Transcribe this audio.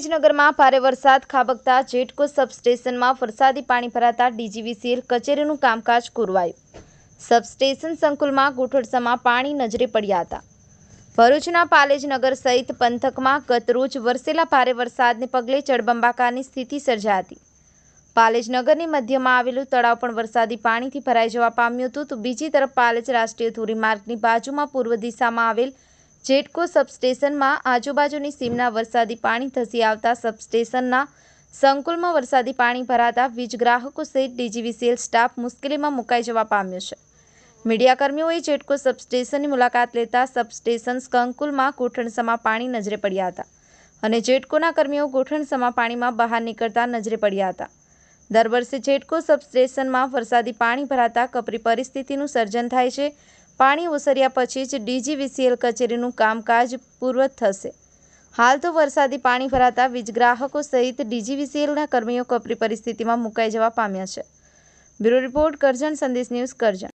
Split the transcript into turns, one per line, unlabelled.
પાલેજનગરમાં ભારે વરસાદ, ખાબકતા, જેટકો સબસ્ટેશનમાં વરસાદી પાણી ભરાતા ડીજીવીસીએલ કચેરીનું કામકાજ કુરવાયું. સબસ્ટેશન સંકુલમાં ગૂંઠણસામાં પાણી નજરે પડ્યા હતા. ભરૂચના પાલેજનગર સહિત પંથકમાં ગતરોજ વરસેલા ભારે વરસાદને પગલે ચડબંબાકારની સ્થિતિ સર્જાઈ હતી પાલેજનગરની મધ્યમાં આવેલું તળાવ પણ વરસાદી પાણીથી ભરાઈ જવા પામ્યું હતું. તો બીજી તરફ પાલેજ રાષ્ટ્રીય ધોરીમાર્ગની બાજુમાં પૂર્વ દિશામાં આવેલ જેટકો સબસ્ટેશનમાં આજુબાજુની સીમના વરસાદી પાણી ધસી આવતા સબસ્ટેશનના સંકુલમાં વરસાદી પાણી ભરાતા વીજ ગ્રાહકો સહિત ડીજીવીસીએલ સ્ટાફ મુશ્કેલીમાં મુકાઈ જવા પામ્યો છે. મીડિયાકર્મીઓએ જેટકો સબસ્ટેશનની મુલાકાત લેતા સબસ્ટેશન સંકુલમાં ગોઠણસમા પાણી નજરે પડ્યા હતા અને જેટકોના કર્મીઓ ઘૂંટણસમાં પાણીમાં બહાર નીકળતા નજરે પડ્યા હતા. દર વર્ષે જેટકો સબસ્ટેશનમાં વરસાદી પાણી ભરાતા કપરી પરિસ્થિતિનું સર્જન થાય છે પાણી ઓસર્યા પછી જ ડીજીવીસીએલ કચેરીનું કામકાજ પૂર્વત થશે. હાલ તો વરસાદી પાણી ભરાતા વીજ ગ્રાહકો સહિત ડીજીવીસીએલના કર્મીઓ કપરી પરિસ્થિતિમાં મુકાઈ જવા પામ્યા છે. બ્યુરો રિપોર્ટ કરજણ સંદેશ ન્યૂઝ કરજણ.